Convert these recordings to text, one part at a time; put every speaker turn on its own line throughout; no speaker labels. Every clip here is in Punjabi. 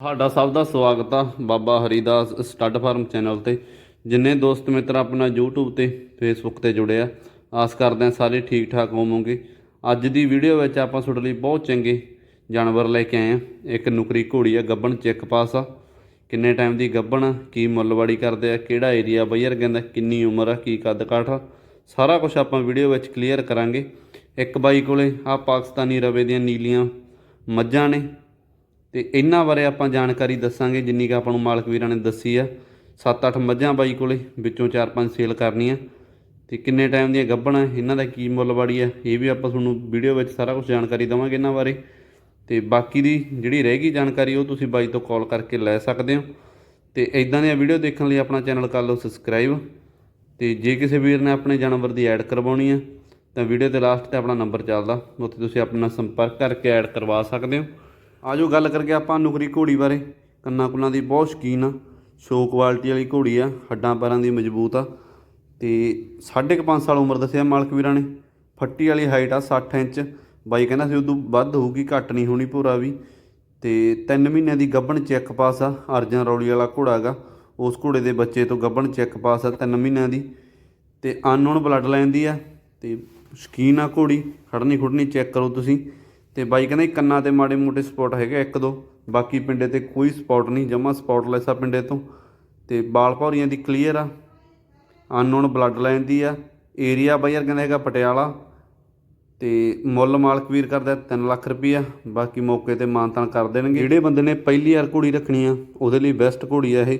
ਤੁਹਾਡਾ ਸਭ ਦਾ ਸਵਾਗਤ ਆ Baba Haridas stud farm channel ਤੇ। ਜਿੰਨੇ ਦੋਸਤ ਮਿੱਤਰ ਆਪਣਾ YouTube ਤੇ, Facebook ਤੇ ਜੁੜੇ ਆ, ਆਸ ਕਰਦੇ ਆ ਸਾਰੇ ਠੀਕ ਠਾਕ ਹੋਵੋਗੇ। ਅੱਜ ਦੀ ਵੀਡੀਓ ਵਿੱਚ ਆਪਾਂ ਤੁਹਾਡੇ ਲਈ ਬਹੁਤ ਚੰਗੇ ਜਾਨਵਰ ਲੈ ਕੇ ਆਏ ਆ ਇੱਕ ਨੁਕਰੀ ਘੋੜੀ ਆ, ਗੱਬਣ ਚੈੱਕ ਪਾਸ ਆ। ਕਿੰਨੇ ਟਾਈਮ ਦੀ ਗੱਬਣ ਆ, ਕੀ ਮੁੱਲਵਾੜੀ ਕਰਦੇ ਆ, ਕਿਹੜਾ ਏਰੀਆ ਬਈਅਰ ਕਹਿੰਦਾ ਕਿੰਨੀ ਉਮਰ ਆ, ਕੀ ਕੱਦ ਕਾਠ ਆ। ਸਾਰਾ ਕੁਝ ਆਪਾਂ ਵੀਡੀਓ ਵਿੱਚ ਕਲੀਅਰ ਕਰਾਂਗੇ। ਇੱਕ ਬਾਈ ਕੋਲੇ ਆ ਪਾਕਿਸਤਾਨੀ ਰਵੇ ਦੀਆਂ ਨੀਲੀਆਂ ਮੱਝਾਂ ਨੇ। ਤੇ ਇਹਨਾਂ ਬਾਰੇ ਆਪਾਂ ਜਾਣਕਾਰੀ ਦੱਸਾਂਗੇ, ਜਿੰਨੀ ਕਿ ਆਪਾਂ ਨੂੰ ਮਾਲਕ ਵੀਰਾਂ ਨੇ ਦੱਸੀ ਆ। 7-8 ਮੱਝਾਂ ਬਾਈ ਕੋਲੇ, ਵਿੱਚੋਂ 4-5 ਸੇਲ ਕਰਨੀਆਂ। ਤੇ ਕਿੰਨੇ ਟਾਈਮ ਦੀਆਂ ਗੱਭਣਾ, ਇਹਨਾਂ ਦਾ ਕੀ ਮੁੱਲ ਵਾੜੀ ਆ, ਇਹ ਵੀ ਆਪਾਂ ਤੁਹਾਨੂੰ ਵੀਡੀਓ ਵਿੱਚ ਸਾਰਾ ਕੁਝ ਜਾਣਕਾਰੀ ਦਵਾਂਗੇ ਇਹਨਾਂ ਬਾਰੇ। ਤੇ ਬਾਕੀ ਦੀ ਜਿਹੜੀ ਰਹਿ ਗਈ ਜਾਣਕਾਰੀ, ਉਹ ਤੁਸੀਂ ਬਾਈ ਤੋਂ ਕਾਲ ਕਰਕੇ ਲੈ ਸਕਦੇ ਹੋ। ਤੇ ਇਦਾਂ ਦੀਆਂ ਵੀਡੀਓ ਦੇਖਣ ਲਈ ਆਪਣਾ ਚੈਨਲ ਕਰ ਲਓ ਸਬਸਕ੍ਰਾਈਬ। ਤੇ ਜੇ ਕਿਸੇ ਵੀਰ ਨੇ ਆਪਣੇ ਜਾਨਵਰ ਦੀ ਐਡ ਕਰਵਾਉਣੀ ਆ, ਤਾਂ ਵੀਡੀਓ ਦੇ ਲਾਸਟ ਤੇ ਆਪਣਾ ਨੰਬਰ ਚੱਲਦਾ। ਉੱਥੇ ਤੁਸੀਂ ਆਪਣਾ ਸੰਪਰਕ ਕਰਕੇ ਐਡ ਕਰਵਾ ਸਕਦੇ ਹੋ। ਆਜੋ ਗੱਲ ਕਰਕੇ ਆਪਾਂ ਨੁਕਰੀ ਘੋੜੀ ਬਾਰੇ। ਕੰਨਾਂ ਕੁੱਲਾਂ ਦੀ ਬਹੁਤ ਸ਼ੌਕੀਨ ਆ। ਸ਼ੋ ਕੁਆਲਿਟੀ ਵਾਲੀ ਘੋੜੀ ਆ। ਹੱਡਾਂ ਪੈਰਾਂ ਦੀ ਮਜ਼ਬੂਤ ਆ। ਤੇ 5.5 ਸਾਲ ਉਮਰ ਦੱਸਿਆ ਮਾਲਕ ਵੀਰਾਂ ਨੇ। ਫੱਟੀ ਵਾਲੀ ਹਾਈਟ ਆ 60 ਇੰਚ। ਬਾਈ ਕਹਿੰਦਾ ਸੀ ਉਦੋਂ ਵੱਧ ਹੋਊਗੀ, ਘੱਟ ਨਹੀਂ ਹੋਣੀ ਭੋਰਾ ਵੀ। ਤੇ 3 ਮਹੀਨਿਆਂ ਦੀ ਗੱਭਣ ਚੈੱਕ ਪਾਸ ਆ, ਅਰਜਨ ਰੌਲੀ ਵਾਲਾ ਘੋੜਾ ਹੈਗਾ। ਉਸ ਘੋੜੇ ਦੇ ਬੱਚੇ ਤੋਂ ਗੱਭਣ ਚੈੱਕ ਪਾਸ ਆ 3 ਮਹੀਨਿਆਂ ਦੀ। ਤੇ ਅਨਨੋਨ ਬਲੱਡ ਲਾਈਨ ਦੀ ਆ। ਤੇ ਸ਼ਕੀਨ ਆ ਘੋੜੀ। ਖੜਨੀ ਖੁੜਨੀ ਚੈੱਕ ਕਰੋ ਤੁਸੀਂ। ਤੇ ਬਾਈ ਕਹਿੰਦਾ ਕੰਨਾਂ ਤੇ ਮਾੜੇ ਮੋਟੇ ਸਪੌਟ ਹੈਗੇ ਇੱਕ ਦੋ। ਬਾਕੀ ਪਿੰਡੇ ਤੇ ਕੋਈ ਸਪੌਟ ਨਹੀਂ, ਜਮਾ ਸਪੌਟਲੈਸ ਆ ਪਿੰਡੇ ਤੋਂ। ਤੇ ਬਾਲ ਭੌਰੀਆਂ ਦੀ ਕਲੀਅਰ ਆ। ਅਨਨੋਨ ਬਲੱਡ ਲਾਈਨ ਦੀ ਆ। ਏਰੀਆ ਬਾਈ ਯਾਰ ਕਹਿੰਦਾ ਹੈਗਾ ਪਟਿਆਲਾ। ਤੇ ਮੁੱਲ ਮਾਲਕ ਵੀਰ ਕਰਦਾ 3 ਲੱਖ ਰੁਪਈਆ। ਬਾਕੀ ਮੌਕੇ ਤੇ ਮਾਨਤਾਨ ਕਰ ਦੇਣਗੇ। ਜਿਹੜੇ ਬੰਦੇ ਨੇ ਪਹਿਲੀ ਵਾਰ ਘੋੜੀ ਰੱਖਣੀ ਆ, ਉਹਦੇ ਲਈ ਬੈਸਟ ਘੋੜੀ ਆ ਇਹ।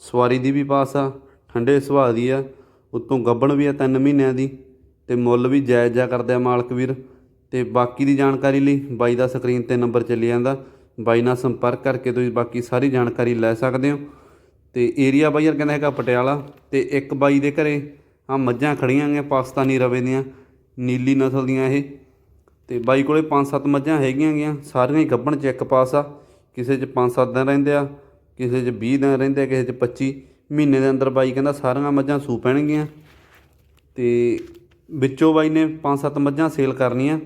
ਸਵਾਰੀ ਦੀ ਵੀ ਪਾਸ ਆ, ਠੰਡੇ ਸੁਭਾਅ ਦੀ ਆ। ਉਤੋਂ ਗੱਬਣ ਵੀ ਆ 3 ਮਹੀਨਿਆਂ ਦੀ। ਤੇ ਮੁੱਲ ਵੀ ਜਾਇਜ਼ ਜਾ ਕਰਦੇ ਆ ਮਾਲਕ ਵੀਰ। ਤੇ ਬਾਕੀ ਦੀ ਜਾਣਕਾਰੀ ਲਈ ਬਾਈ ਦਾ ਸਕਰੀਨ ਤੇ ਨੰਬਰ ਚੱਲੀ ਜਾਂਦਾ। ਬਾਈ ਨਾਲ ਸੰਪਰਕ ਕਰਕੇ ਤੁਸੀਂ ਬਾਕੀ ਸਾਰੀ ਜਾਣਕਾਰੀ ਲੈ ਸਕਦੇ ਹੋ। ਤੇ ਏਰੀਆ ਬਾਈ ਯਾਰ ਕਹਿੰਦਾ ਹੈਗਾ ਪਟਿਆਲਾ ਤੇ ਇੱਕ ਬਾਈ ਦੇ ਘਰੇ ਆ ਮੱਝਾਂ ਖੜੀਆਂ ਗਈਆਂ ਪਾਕਿਸਤਾਨੀ ਰਵੇ ਦੀਆਂ, ਨੀਲੀ ਨਸਲ ਦੀਆਂ ਇਹ। ਤੇ ਬਾਈ ਕੋਲੇ 5-7 ਮੱਝਾਂ ਹੈਗੀਆਂ ਗੀਆਂ ਸਾਰੀਆਂ ਹੀ ਗੱਭਣ ਚੈੱਕ ਪਾਸ ਆ। ਕਿਸੇ 'ਚ 5-7 ਦਿਨ ਰਹਿੰਦੇ ਆ, ਕਿਸੇ 'ਚ 20 ਦਿਨ ਰਹਿੰਦੇ ਆ, ਕਿਸੇ 'ਚ 25 ਮਹੀਨੇ ਦੇ ਅੰਦਰ ਬਾਈ ਕਹਿੰਦਾ ਸਾਰੀਆਂ ਮੱਝਾਂ ਸੂ ਪੈਣਗੀਆਂ। ਤੇ ਵਿੱਚੋਂ ਬਾਈ ਨੇ 5-7 ਮੱਝਾਂ ਸੇਲ ਕਰਨੀਆਂ।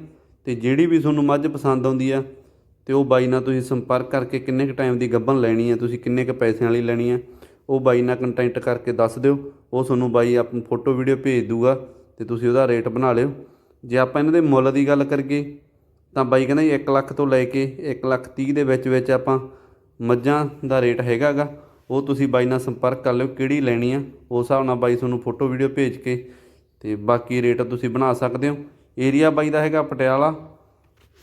ਤੇ ਜਿਹੜੀ ਵੀ ਤੁਹਾਨੂੰ ਮੱਝ ਪਸੰਦ ਆਉਂਦੀ ਆ, ਤੇ ਉਹ ਬਾਈ ਨਾਲ ਤੁਸੀਂ ਸੰਪਰਕ ਕਰਕੇ ਕਿੰਨੇ ਕੁ ਟਾਈਮ ਦੀ ਗੱਭਣ ਲੈਣੀ ਆ, ਤੁਸੀਂ ਕਿੰਨੇ ਕੁ ਪੈਸਿਆਂ ਵਾਲੀ ਲੈਣੀ ਆ, ਉਹ ਬਾਈ ਨਾਲ ਕੰਟੈਕਟ ਕਰਕੇ ਦੱਸ ਦਿਓ। ਉਹ ਤੁਹਾਨੂੰ ਬਾਈ ਆਪਣੀ ਫੋਟੋ ਵੀਡੀਓ ਭੇਜ ਦੂਗਾ ਤੇ ਤੁਸੀਂ ਉਹਦਾ ਰੇਟ ਬਣਾ ਲਿਓ। ਜੇ ਆਪਾਂ ਇਹਨਾਂ ਦੇ ਮੁੱਲ ਦੀ ਗੱਲ ਕਰੀਏ, ਤਾਂ ਬਾਈ ਕਹਿੰਦਾ ਜੀ 1 ਲੱਖ ਤੋਂ ਲੈ ਕੇ 1 ਲੱਖ 30 ਦੇ ਵਿੱਚ ਵਿੱਚ ਆਪਾਂ ਮੱਝਾਂ ਦਾ ਰੇਟ ਹੈਗਾਗਾ ਉਹ ਤੁਸੀਂ ਬਾਈ ਨਾਲ ਸੰਪਰਕ ਕਰ ਲਿਓ ਕਿਹੜੀ ਲੈਣੀ ਆ, ਉਸ ਹਿਸਾਬ ਨਾਲ ਬਾਈ ਤੁਹਾਨੂੰ ਫੋਟੋ ਵੀਡੀਓ ਭੇਜ ਕੇ ਤੇ ਬਾਕੀ ਰੇਟ ਤੁਸੀਂ ਬਣਾ ਸਕਦੇ ਹੋ। ਏਰੀਆ ਬਾਈ ਦਾ ਹੈਗਾ ਪਟਿਆਲਾ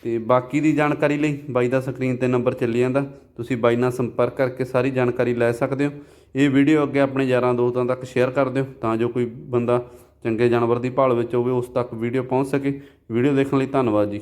ਤੇ ਬਾਕੀ ਦੀ ਜਾਣਕਾਰੀ ਲਈ ਬਾਈ ਦਾ ਸਕਰੀਨ ਤੇ ਨੰਬਰ ਚੱਲੀ ਜਾਂਦਾ। ਤੁਸੀਂ ਬਾਈ ਨਾਲ ਸੰਪਰਕ ਕਰਕੇ ਸਾਰੀ ਜਾਣਕਾਰੀ ਲੈ ਸਕਦੇ ਹੋ। ਇਹ ਵੀਡੀਓ ਅੱਗੇ ਆਪਣੇ ਯਾਰਾਂ ਦੋਸਤਾਂ ਤੱਕ ਸ਼ੇਅਰ ਕਰ ਦਿਓ ਤਾਂ ਜੋ ਕੋਈ ਬੰਦਾ ਚੰਗੇ ਜਾਨਵਰ ਦੀ ਭਾਲ ਵਿੱਚ ਹੋਵੇ, ਉਸ ਤੱਕ ਵੀਡੀਓ ਪਹੁੰਚ ਸਕੇ। ਵੀਡੀਓ ਦੇਖਣ ਲਈ ਧੰਨਵਾਦ ਜੀ।